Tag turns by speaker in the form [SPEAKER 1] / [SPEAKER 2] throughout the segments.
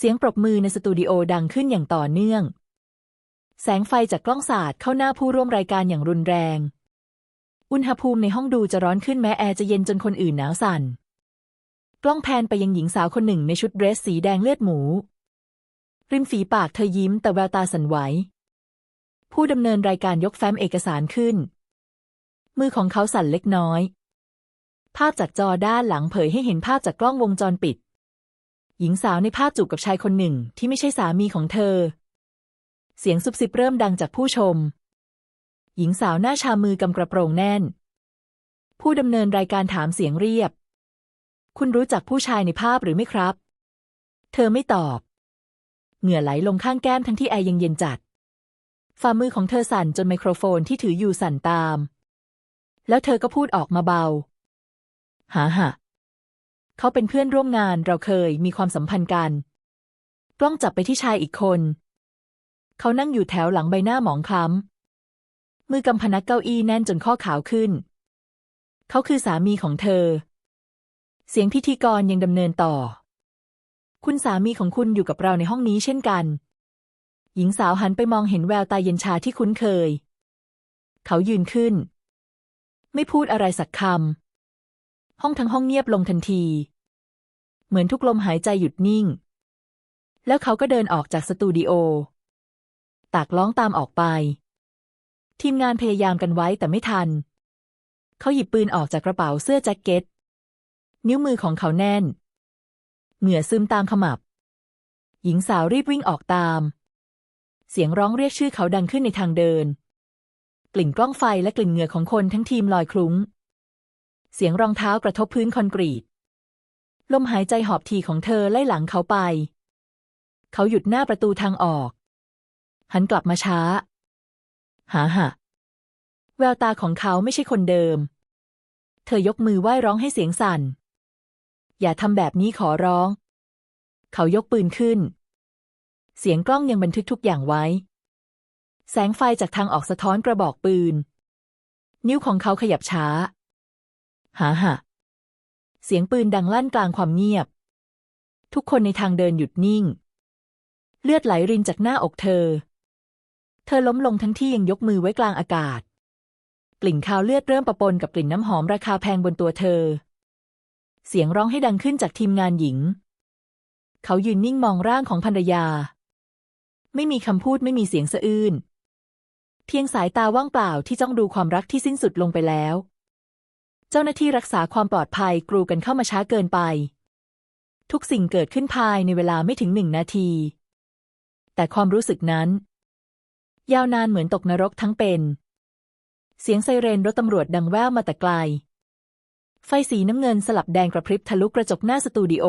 [SPEAKER 1] เสียงปรบมือในสตูดิโอดังขึ้นอย่างต่อเนื่อง แสงไฟจากกล้องสาดเข้าหน้าผู้ร่วมรายการอย่างรุนแรง อุณหภูมิในห้องดูจะร้อนขึ้นแม้แอร์จะเย็นจนคนอื่นหนาวสั่น กล้องแพนไปยังหญิงสาวคนหนึ่งในชุดเดรสสีแดงเลือดหมู ริมฝีปากเธอยิ้มแต่แววตาสั่นไหว ผู้ดำเนินรายการยกแฟ้มเอกสารขึ้น มือของเขาสั่นเล็กน้อย ภาพจากจอด้านหลังเผยให้เห็นภาพจากกล้องวงจรปิด หญิงสาวในภาพจูบกับชายคนหนึ่งที่ไม่ใช่สามีของเธอ เสียงซุบซิบเริ่มดังจากผู้ชม หญิงสาวหน้าชามือกำกระโปรงแน่น ผู้ดำเนินรายการถามเสียงเรียบ คุณรู้จักผู้ชายในภาพหรือไม่ครับ เธอไม่ตอบ เหงื่อไหลลงข้างแก้มทั้งที่แอร์ยังเย็นจัด ฝ่ามือของเธอสั่นจนไมโครโฟนที่ถืออยู่สั่นตาม แล้วเธอก็พูดออกมาเบา หาหะ เขาเป็นเพื่อนร่วมงานเราเคยมีความสัมพันธ์กัน กล้องจับไปที่ชายอีกคน เขานั่งอยู่แถวหลังใบหน้าหมองคล้ำ มือกำพนักเก้าอี้แน่นจนข้อขาวขึ้น เขาคือสามีของเธอ เสียงพิธีกรยังดำเนินต่อ คุณสามีของคุณอยู่กับเราในห้องนี้เช่นกัน หญิงสาวหันไปมองเห็นแววตาเย็นชาที่คุ้นเคย เขายืนขึ้น ไม่พูดอะไรสักคำ ห้องทั้งห้องเงียบลงทันที เหมือนทุกลมหายใจหยุดนิ่ง แล้วเขาก็เดินออกจากสตูดิโอ ตากล้องตามออกไป ทีมงานพยายามกันไว้แต่ไม่ทัน เขาหยิบปืนออกจากกระเป๋าเสื้อแจ็คเก็ต นิ้วมือของเขาแน่น เหงื่อซึมตามขมับ หญิงสาวรีบวิ่งออกตาม เสียงร้องเรียกชื่อเขาดังขึ้นในทางเดิน กลิ่นกล้องไฟและกลิ่นเหงื่อของคนทั้งทีมลอยคลุ้ง เสียงรองเท้ากระทบพื้นคอนกรีต ลมหายใจหอบทีของเธอไล่หลังเขาไป เขาหยุดหน้าประตูทางออก หันกลับมาช้า หาหะแววตาของเขาไม่ใช่คนเดิม เธอยกมือไหว้ร้องให้เสียงสั่น อย่าทำแบบนี้ขอร้อง เขายกปืนขึ้น เสียงกล้องยังบันทึกทุกอย่างไว้ แสงไฟจากทางออกสะท้อนกระบอกปืน นิ้วของเขาขยับช้า หาหะเสียงปืนดังลั่นกลางความเงียบ ทุกคนในทางเดินหยุดนิ่ง เลือดไหลรินจากหน้าอกเธอ เธอล้มลงทั้งที่ยังยกมือไว้กลางอากาศ กลิ่นคาวเลือดเริ่มปะปนกับกลิ่นน้ำหอมราคาแพงบนตัวเธอ เสียงร้องให้ดังขึ้นจากทีมงานหญิง เขายืนนิ่งมองร่างของภรรยา ไม่มีคำพูดไม่มีเสียงสะอื้นเพียงสายตาว่างเปล่าที่จ้องดูความรักที่สิ้นสุดลงไปแล้ว เจ้าหน้าที่รักษาความปลอดภัยกรูกันเข้ามาช้าเกินไป ทุกสิ่งเกิดขึ้นภายในเวลาไม่ถึงหนึ่งนาที แต่ความรู้สึกนั้น ยาวนานเหมือนตกนรกทั้งเป็น เสียงไซเรนรถตำรวจดังแว่วมาแต่ไกล ไฟสีน้ำเงินสลับแดงกระพริบทะลุกระจกหน้าสตูดิโอ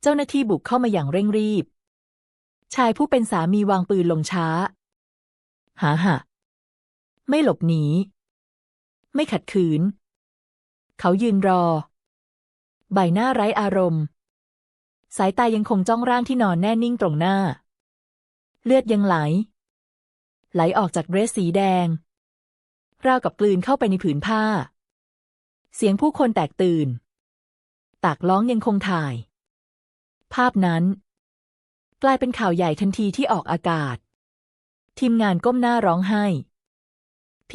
[SPEAKER 1] เจ้าหน้าที่บุกเข้ามาอย่างเร่งรีบ ชายผู้เป็นสามีวางปืนลงช้า หาหะไม่หลบหนี ไม่ขัดขืน เขายืนรอ ใบหน้าไร้อารมณ์ สายตายังคงจ้องร่างที่นอนแน่นิ่งตรงหน้า เลือดยังไหล ไหลออกจากเดรสสีแดง ราวกับกลืนเข้าไปในผืนผ้า เสียงผู้คนแตกตื่น ตากล้องยังคงถ่าย ภาพนั้น กลายเป็นข่าวใหญ่ทันทีที่ออกอากาศทีมงานก้มหน้าร้องไห้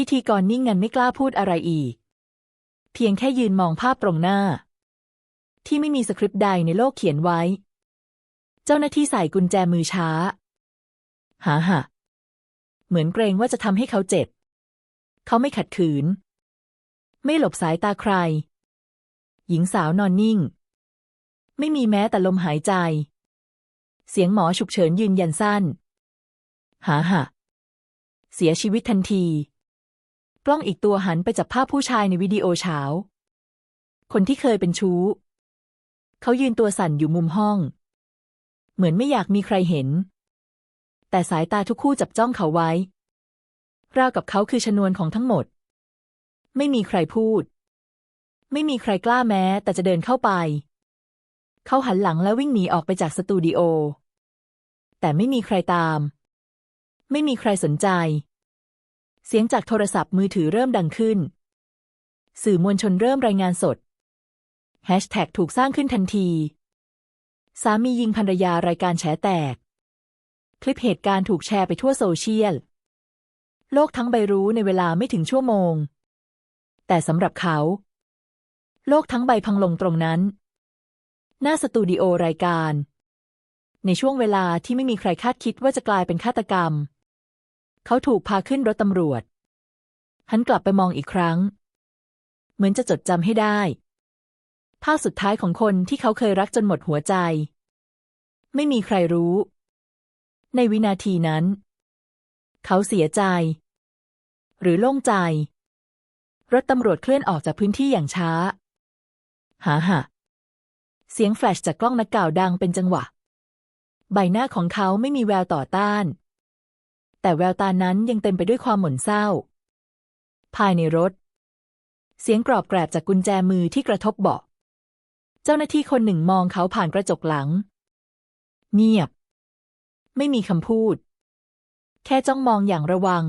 [SPEAKER 1] พิธีกรนิ่งงันไม่กล้าพูดอะไรอีก เพียงแค่ยืนมองภาพตรงหน้า ที่ไม่มีสคริปต์ใดในโลกเขียนไว้ เจ้าหน้าที่ใส่กุญแจมือช้า หาหะเหมือนเกรงว่าจะทำให้เขาเจ็บ เขาไม่ขัดขืน ไม่หลบสายตาใคร หญิงสาวนอนนิ่ง ไม่มีแม้แต่ลมหายใจ เสียงหมอฉุกเฉินยืนยันสั้น หาหะเสียชีวิตทันที ล้องอีกตัวหันไปจับภาพผู้ชายในวิดีโอเช้า คนที่เคยเป็นชู้ เขายืนตัวสั่นอยู่มุมห้อง เหมือนไม่อยากมีใครเห็น แต่สายตาทุกคู่จับจ้องเขาไว้ ราวกับเขาคือชนวนของทั้งหมด ไม่มีใครพูด ไม่มีใครกล้าแม้แต่จะเดินเข้าไป เขาหันหลังและวิ่งหนีออกไปจากสตูดิโอ แต่ไม่มีใครตาม ไม่มีใครสนใจ เสียงจากโทรศัพท์มือถือเริ่มดังขึ้น สื่อมวลชนเริ่มรายงานสดแฮชแท็กถูกสร้างขึ้นทันที สามียิงภรรยารายการแฉแตก คลิปเหตุการณ์ถูกแชร์ไปทั่วโซเชียล โลกทั้งใบรู้ในเวลาไม่ถึงชั่วโมง แต่สำหรับเขา โลกทั้งใบพังลงตรงนั้น หน้าสตูดิโอรายการ ในช่วงเวลาที่ไม่มีใครคาดคิดว่าจะกลายเป็นฆาตกรรม เขาถูกพาขึ้นรถตำรวจ หันกลับไปมองอีกครั้ง เหมือนจะจดจำให้ได้ ภาพสุดท้ายของคนที่เขาเคยรักจนหมดหัวใจ ไม่มีใครรู้ ในวินาทีนั้น เขาเสียใจ หรือโล่งใจ รถตำรวจเคลื่อนออกจากพื้นที่อย่างช้าหาหะเสียงแฟลชจากกล้องนักก่าวดังเป็นจังหวะ ใบหน้าของเขาไม่มีแววต่อต้าน แต่แววตานั้นยังเต็มไปด้วยความหม่นเศร้า ภายในรถ เสียงกรอบแกรบจากกุญแจมือที่กระทบเบาะ เจ้าหน้าที่คนหนึ่งมองเขาผ่านกระจกหลัง เงียบ ไม่มีคำพูด แค่จ้องมองอย่างระวัง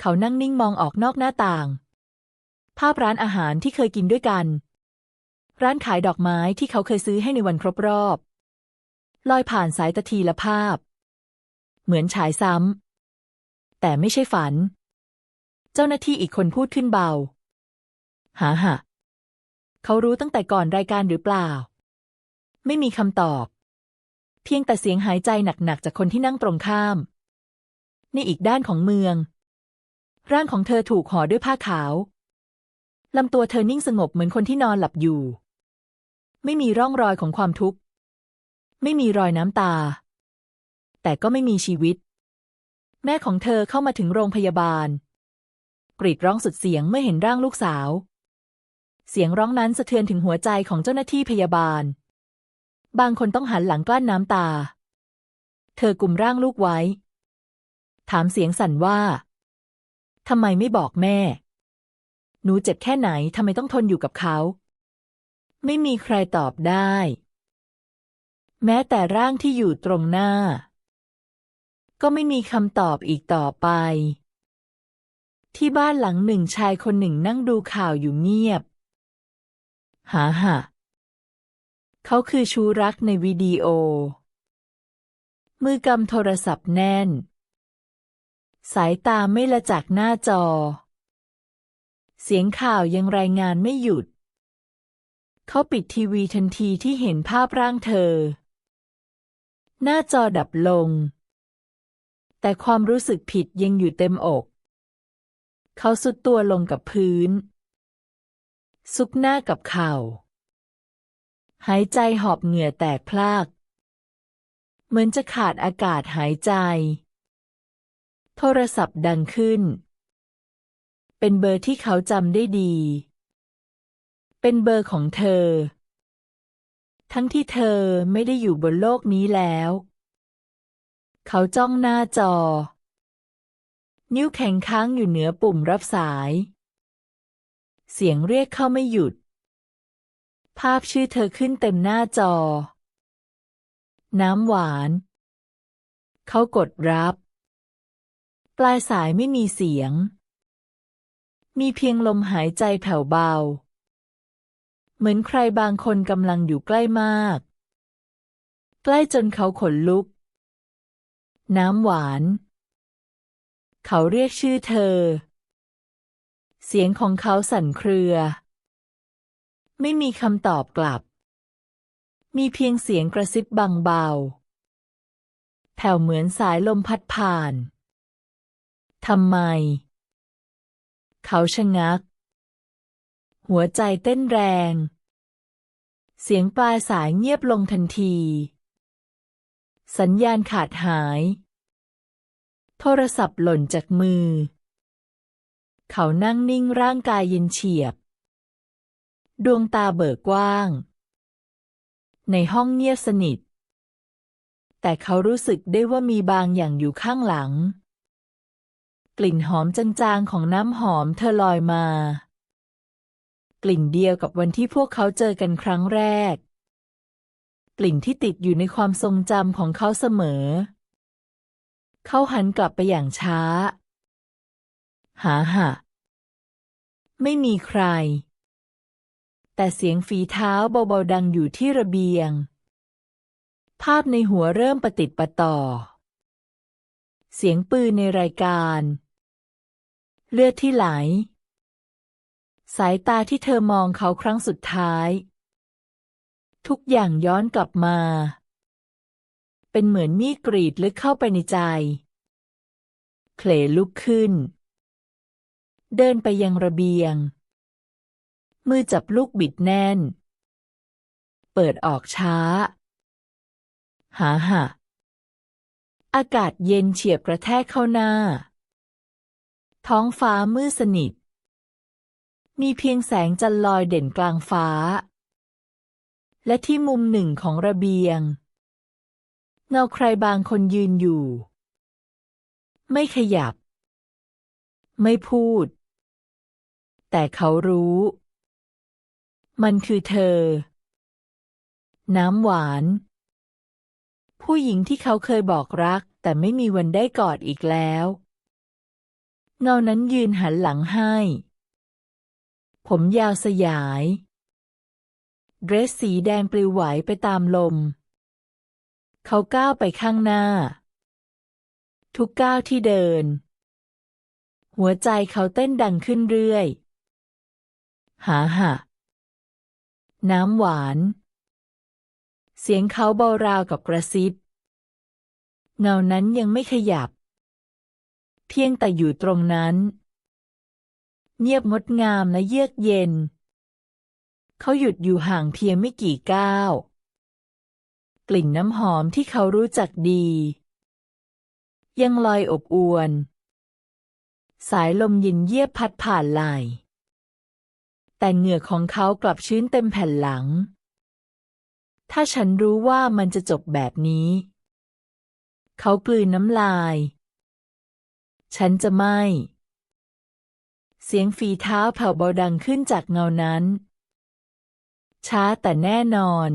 [SPEAKER 1] เขานั่งนิ่งมองออกนอกหน้าต่าง ภาพร้านอาหารที่เคยกินด้วยกัน ร้านขายดอกไม้ที่เขาเคยซื้อให้ในวันครบรอบ ลอยผ่านสายตาทีละภาพ เหมือนฉายซ้ำ แต่ไม่ใช่ฝัน เจ้าหน้าที่อีกคนพูดขึ้นเบา หาหะเขารู้ตั้งแต่ก่อนรายการหรือเปล่า ไม่มีคำตอบ เพียงแต่เสียงหายใจหนักๆจากคนที่นั่งตรงข้าม ในอีกด้านของเมือง ร่างของเธอถูกห่อด้วยผ้าขาวลำตัวเธอนิ่งสงบเหมือนคนที่นอนหลับอยู่ ไม่มีร่องรอยของความทุกข์ ไม่มีรอยน้ำตา แต่ก็ไม่มีชีวิต แม่ของเธอเข้ามาถึงโรงพยาบาล กรีดร้องสุดเสียงเมื่อเห็นร่างลูกสาว เสียงร้องนั้นสะเทือนถึงหัวใจของเจ้าหน้าที่พยาบาล บางคนต้องหันหลังกลั้นน้ำตา เธอกุมร่างลูกไว้ ถามเสียงสั่นว่าทำไมไม่บอกแม่ หนูเจ็บแค่ไหนทำไมต้องทนอยู่กับเขา ไม่มีใครตอบได้ แม้แต่ร่างที่อยู่ตรงหน้า ก็ไม่มีคำตอบอีกต่อไป ที่บ้านหลังหนึ่งชายคนหนึ่งนั่งดูข่าวอยู่เงียบ หาหะเขาคือชูรักในวิดีโอ มือกำโทรศัพท์แน่น สายตาไม่ละจากหน้าจอ เสียงข่าวยังรายงานไม่หยุด เขาปิดทีวีทันทีที่เห็นภาพร่างเธอ หน้าจอดับลง แต่ความรู้สึกผิดยังอยู่เต็มอก เขาสุดตัวลงกับพื้น ซุกหน้ากับเข่า หายใจหอบเหงื่อแตกพลาก เหมือนจะขาดอากาศหายใจ โทรศัพท์ดังขึ้น เป็นเบอร์ที่เขาจำได้ดี เป็นเบอร์ของเธอ ทั้งที่เธอไม่ได้อยู่บนโลกนี้แล้ว เขาจ้องหน้าจอ นิ้วแข็งค้างอยู่เหนือปุ่มรับสาย เสียงเรียกเข้าไม่หยุด ภาพชื่อเธอขึ้นเต็มหน้าจอ น้ำหวาน เขากดรับ ปลายสายไม่มีเสียง มีเพียงลมหายใจแผ่วเบา เหมือนใครบางคนกำลังอยู่ใกล้มาก ใกล้จนเขาขนลุก น้ำหวาน เขาเรียกชื่อเธอ เสียงของเขาสั่นเครือ ไม่มีคำตอบกลับ มีเพียงเสียงกระซิบบางเบา แผ่วเหมือนสายลมพัดผ่าน ทำไม เขาชะงัก หัวใจเต้นแรง เสียงปลายสายเงียบลงทันที สัญญาณขาดหาย โทรศัพท์หล่นจากมือ เขานั่งนิ่งร่างกายเย็นเฉียบ ดวงตาเบิกกว้าง ในห้องเงียบสนิท แต่เขารู้สึกได้ว่ามีบางอย่างอยู่ข้างหลัง กลิ่นหอมจางๆของน้ำหอมเธอลอยมา กลิ่นเดียวกับวันที่พวกเขาเจอกันครั้งแรก กลิ่นที่ติดอยู่ในความทรงจำของเขาเสมอ เขาหันกลับไปอย่างช้า หาหะไม่มีใคร แต่เสียงฝีเท้าเบาๆดังอยู่ที่ระเบียง ภาพในหัวเริ่มประติดประต่อ เสียงปืนในรายการ เลือดที่ไหล สายตาที่เธอมองเขาครั้งสุดท้าย ทุกอย่างย้อนกลับมา เป็นเหมือนมีดกรีดลึกเข้าไปในใจ เคลลุกขึ้น เดินไปยังระเบียง มือจับลูกบิดแน่น เปิดออกช้า หาหะอากาศเย็นเฉียบกระแทกเข้าหน้า ท้องฟ้ามืดสนิท มีเพียงแสงจันทร์ลอยเด่นกลางฟ้า และที่มุมหนึ่งของระเบียง เงาใครบางคนยืนอยู่ ไม่ขยับ ไม่พูด แต่เขารู้ มันคือเธอ น้ำหวาน ผู้หญิงที่เขาเคยบอกรัก แต่ไม่มีวันได้กอดอีกแล้ว เงานั้นยืนหันหลังให้ ผมยาวสยาย เดรสสีแดงปลิวไหวไปตามลม เขาก้าวไปข้างหน้า ทุกก้าวที่เดิน หัวใจเขาเต้นดังขึ้นเรื่อย หาหะน้ำหวาน เสียงเขาเบาราวกับกระซิบ เงานั้นยังไม่ขยับ เพียงแต่อยู่ตรงนั้น เงียบงดงามและเยือกเย็น เขาหยุดอยู่ห่างเพียงไม่กี่ก้าว กลิ่นน้ำหอมที่เขารู้จักดี ยังลอยอบอวน สายลมเย็นเยียบพัดผ่านไหลแต่เหงื่อของเขากลับชื้นเต็มแผ่นหลัง ถ้าฉันรู้ว่ามันจะจบแบบนี้ เขากลืนน้ำลาย ฉันจะไม่ เสียงฝีเท้าแผ่วเบาดังขึ้นจากเงานั้น ช้าแต่แน่นอน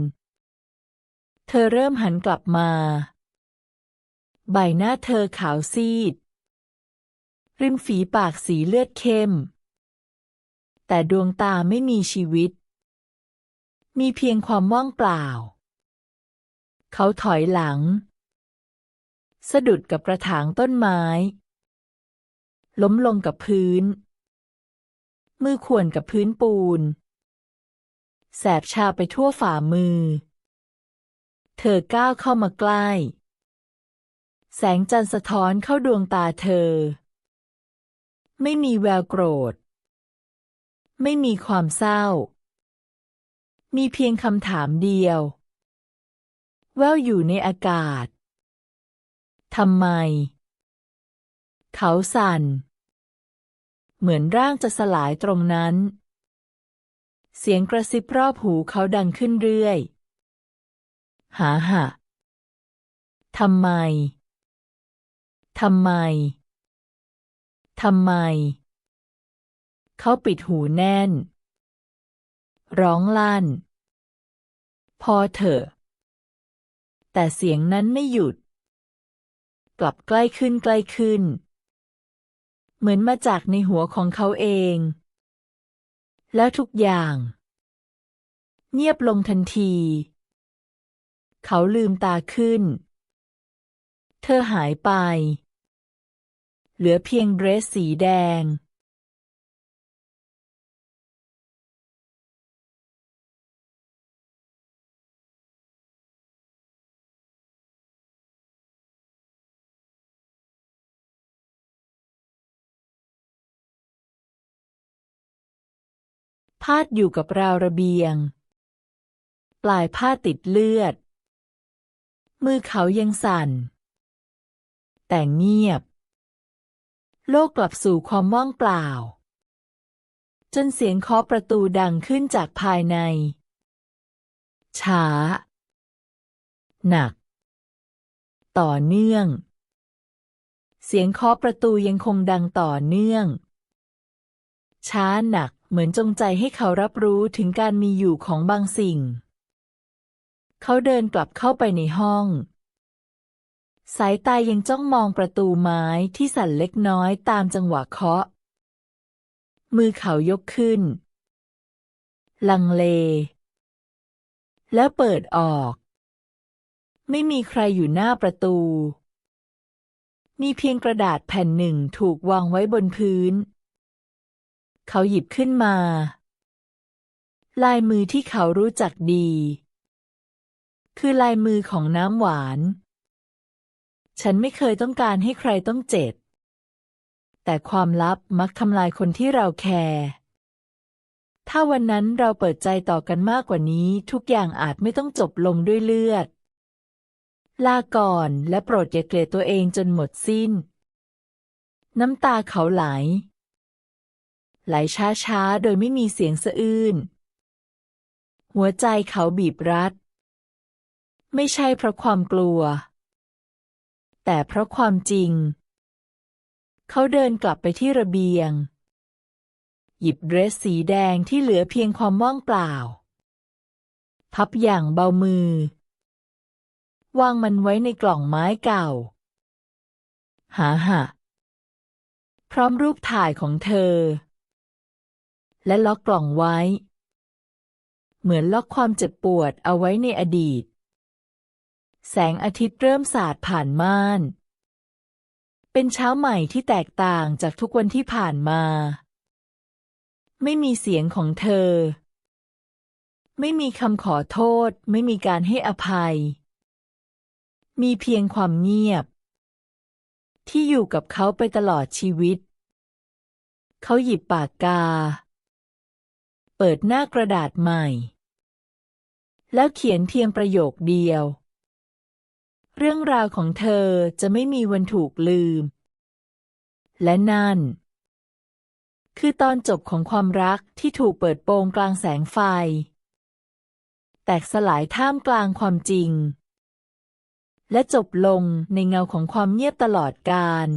[SPEAKER 1] เธอเริ่มหันกลับมา ใบหน้าเธอขาวซีด ริมฝีปากสีเลือดเข้ม แต่ดวงตาไม่มีชีวิต มีเพียงความว่างเปล่า เขาถอยหลัง สะดุดกับกระถางต้นไม้ ล้มลงกับพื้น มือข่วนกับพื้นปูน แสบชาไปทั่วฝ่ามือ เธอก้าวเข้ามาใกล้ แสงจันทร์สะท้อนเข้าดวงตาเธอ ไม่มีแววโกรธ ไม่มีความเศร้า มีเพียงคำถามเดียว แววอยู่ในอากาศทำไม เขาสั่น เหมือนร่างจะสลายตรงนั้น เสียงกระซิบรอบหูเขาดังขึ้นเรื่อย หาหะทำไม ทำไม ทำไม เขาปิดหูแน่น ร้องลั่น พอเถอะ แต่เสียงนั้นไม่หยุด กลับใกล้ขึ้นใกล้ขึ้น เหมือนมาจากในหัวของเขาเอง แล้วทุกอย่าง เงียบลงทันที เขาลืมตาขึ้น เธอหายไป เหลือเพียงเดรสสีแดง พาดอยู่กับราวระเบียง ปลายผ้าติดเลือด มือเขายังสั่น แต่เงียบ โลกกลับสู่ความว่างเปล่า จนเสียงเคาะประตูดังขึ้นจากภายใน ช้า หนัก ต่อเนื่อง เสียงเคาะประตูยังคงดังต่อเนื่องช้าหนัก เหมือนจงใจให้เขารับรู้ถึงการมีอยู่ของบางสิ่ง เขาเดินกลับเข้าไปในห้อง สายตายังจ้องมองประตูไม้ที่สั่นเล็กน้อยตามจังหวะเคาะ มือเขายกขึ้น ลังเล แล้วเปิดออก ไม่มีใครอยู่หน้าประตู มีเพียงกระดาษแผ่นหนึ่งถูกวางไว้บนพื้น เขาหยิบขึ้นมา ลายมือที่เขารู้จักดี คือลายมือของน้ำหวาน ฉันไม่เคยต้องการให้ใครต้องเจ็บ แต่ความลับมักทำลายคนที่เราแคร์ถ้าวันนั้นเราเปิดใจต่อกันมากกว่านี้ทุกอย่างอาจไม่ต้องจบลงด้วยเลือด ลาก่อนและโปรดอย่าเกลียดตัวเองจนหมดสิ้น น้ำตาเขาไหล ไหลช้าๆ โดยไม่มีเสียงสะอื้น หัวใจเขาบีบรัด ไม่ใช่เพราะความกลัว แต่เพราะความจริง เขาเดินกลับไปที่ระเบียง หยิบเดรสสีแดงที่เหลือเพียงความว่างเปล่า พับอย่างเบามือ วางมันไว้ในกล่องไม้เก่า หาหะพร้อมรูปถ่ายของเธอ และล็อกกล่องไว้ เหมือนล็อกความเจ็บปวดเอาไว้ในอดีต แสงอาทิตย์เริ่มสาดผ่านม่าน เป็นเช้าใหม่ที่แตกต่างจากทุกวันที่ผ่านมา ไม่มีเสียงของเธอ ไม่มีคำขอโทษ ไม่มีการให้อภัย มีเพียงความเงียบ ที่อยู่กับเขาไปตลอดชีวิตเขาหยิบปากกา เปิดหน้ากระดาษใหม่ แล้วเขียนเพียงประโยคเดียว เรื่องราวของเธอจะไม่มีวันถูกลืม และนั่น คือตอนจบของความรักที่ถูกเปิดโปงกลางแสงไฟ แตกสลายท่ามกลางความจริง และจบลงในเงาของความเงียบตลอดกาล